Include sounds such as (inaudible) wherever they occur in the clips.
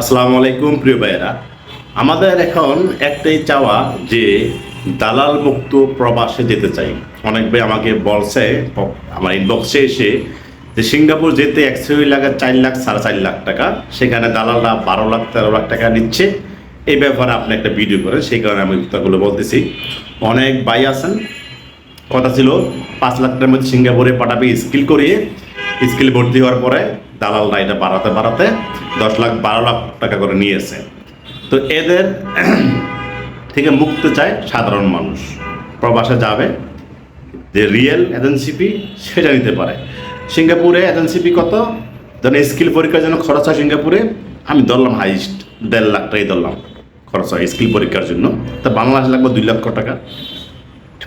আসসালামু আলাইকুম, প্রিয় ভাইয়েরা। আমাদের এখন একটাই চাওয়া যে দালাল মুক্ত প্রবাসে যেতে চাই। অনেক ভাই আমাকে বলছে, আমার ইনবক্সে এসে যে সিঙ্গাপুর যেতে একশোই লাগে চার লাখ, সাড়ে চার লাখ টাকা, সেখানে দালালরা বারো লাখ, তেরো লাখ টাকা নিচ্ছে। এই ব্যাপারে আপনি একটা ভিডিও করেন, সেই কারণে আমি কথাগুলো বলতেছি। অনেক ভাই আছেন, কথা ছিল, পাঁচ লাখ টাকার মধ্যে সিঙ্গাপুরে পাঠাবে, স্কিল করিয়ে স্কিল ভর্তি হওয়ার পরে দালালরা এটা বাড়াতে বাড়াতে দশ লাখ, বারো লাখ টাকা করে নিয়েছে। তো এদের (clears throat) থেকে মুক্ত চায় সাধারণ মানুষ। প্রবাসে যাবে, যে রিয়েল এজেন্সিপি সেটা নিতে পারে। সিঙ্গাপুরে এজেন্সিপি কত? যেন স্কিল পরীক্ষার জন্য খরচ হয় সিঙ্গাপুরে, আমি ধরলাম হাইস্ট দেড় লাখ টাকাই ধরলাম খরচ হয় স্কিল পরীক্ষার জন্য। তা বাংলাদেশ লাগবে দুই লক্ষ টাকা।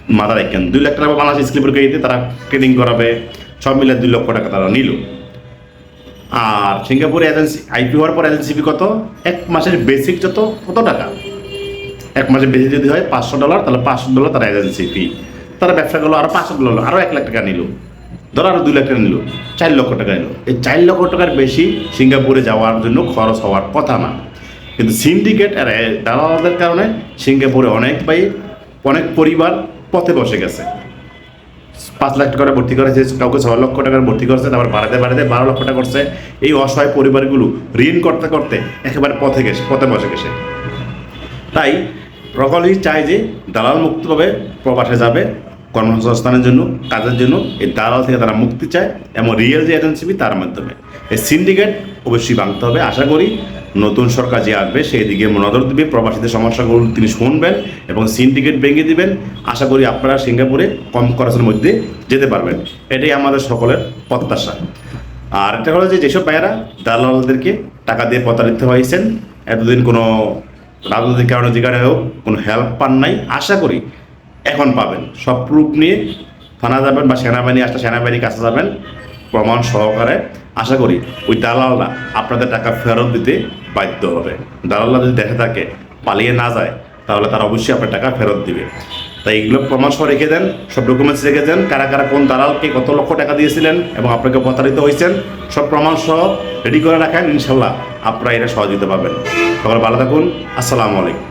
মাথা রাখেন, দুই লাখ টাকা বাংলাদেশ স্কিল পরীক্ষা দিতে তারা ট্রেনিং করাবে সব মিলে দুই লক্ষ টাকা তারা নিল। আর সিঙ্গাপুরে এজেন্সি আইপি হওয়ার পর এজেন্সি ফি কত? এক মাসের বেসিক যত, কত টাকা? এক মাসের বেশি যদি হয় পাঁচশো ডলার তাহলে পাঁচশো ডলার তারা এজেন্সি ফি তারা ব্যবসা করল আরও পাঁচশো ডলার আরও এক লাখ টাকা নিল। ধরো আরও দুই লাখ টাকা নিল, চার লক্ষ টাকা নিল। এই চার লক্ষ টাকার বেশি সিঙ্গাপুরে যাওয়ার জন্য খরচ হওয়ার কথা না। কিন্তু সিন্ডিকেট আর দালালদের কারণে সিঙ্গাপুরে অনেক ভাই, অনেক পরিবার পথে বসে গেছে। পাঁচ লাখ টাকা ভর্তি করেছে, কাউকে ছয় লক্ষ টাকার ভর্তি করছে, তারপর বাড়াতে বাড়াতে বারো লক্ষ টাকা করছে। এই অসহায় পরিবারগুলো ঋণ করতে করতে একেবারে পথে গেছে, পথে বসে গেছে। তাই প্রকল্পই চায় যে দালাল মুক্তভাবে প্রবাসে যাবে কর্মসংস্থানের জন্য, কাজের জন্য এই দালাল থেকে তারা মুক্তি চায় এবং রিয়েল যে এজেন্সি তার মাধ্যমে। এই সিন্ডিকেট অবশ্যই ভাঙতে হবে। আশা করি নতুন সরকার যে আসবে সেই দিকে নজর দিবে। প্রবাসীদের সমস্যাগুলো তিনি শুনবেন এবং সিন্ডিকেট ভেঙে দিবেন। আশা করি আপনারা সিঙ্গাপুরে কম খরচের মধ্যে যেতে পারবেন। এটাই আমাদের সকলের প্রত্যাশা। আর একটা হলো যে যেসব ভাইয়েরা দালালদেরকে টাকা দিয়ে প্রতারিত হয়েছেন, এতদিন কোনো রাজনৈতিক কারণে যে কারণে হোক কোনো হেল্প পান নাই। আশা করি এখন পাবেন। সব প্রুফ নিয়ে থানা যাবেন বা সেনাবাহিনী আসলে সেনাবাহিনীর কাছে যাবেন, প্রমাণ সহকারে। আশা করি ওই দালালরা আপনাদের টাকা ফেরত দিতে বাধ্য হবে। দালালরা যদি দেখে থাকে পালিয়ে না যায়, তাহলে তারা অবশ্যই আপনার টাকা ফেরত দিবে। তাই এগুলো প্রমাণ সহ রেখে দেন, সব ডকুমেন্টস রেখে দেন, কারা কারা কোন দালালকে কত লক্ষ টাকা দিয়েছিলেন এবং আপনাকে প্রতারিত হয়েছেন, সব প্রমাণ সহ রেডি করে রাখেন, ইনশাল্লাহ আপনারা এটা সহযোগিতা পাবেন। সকলে ভালো থাকুন, আসসালামু আলাইকুম।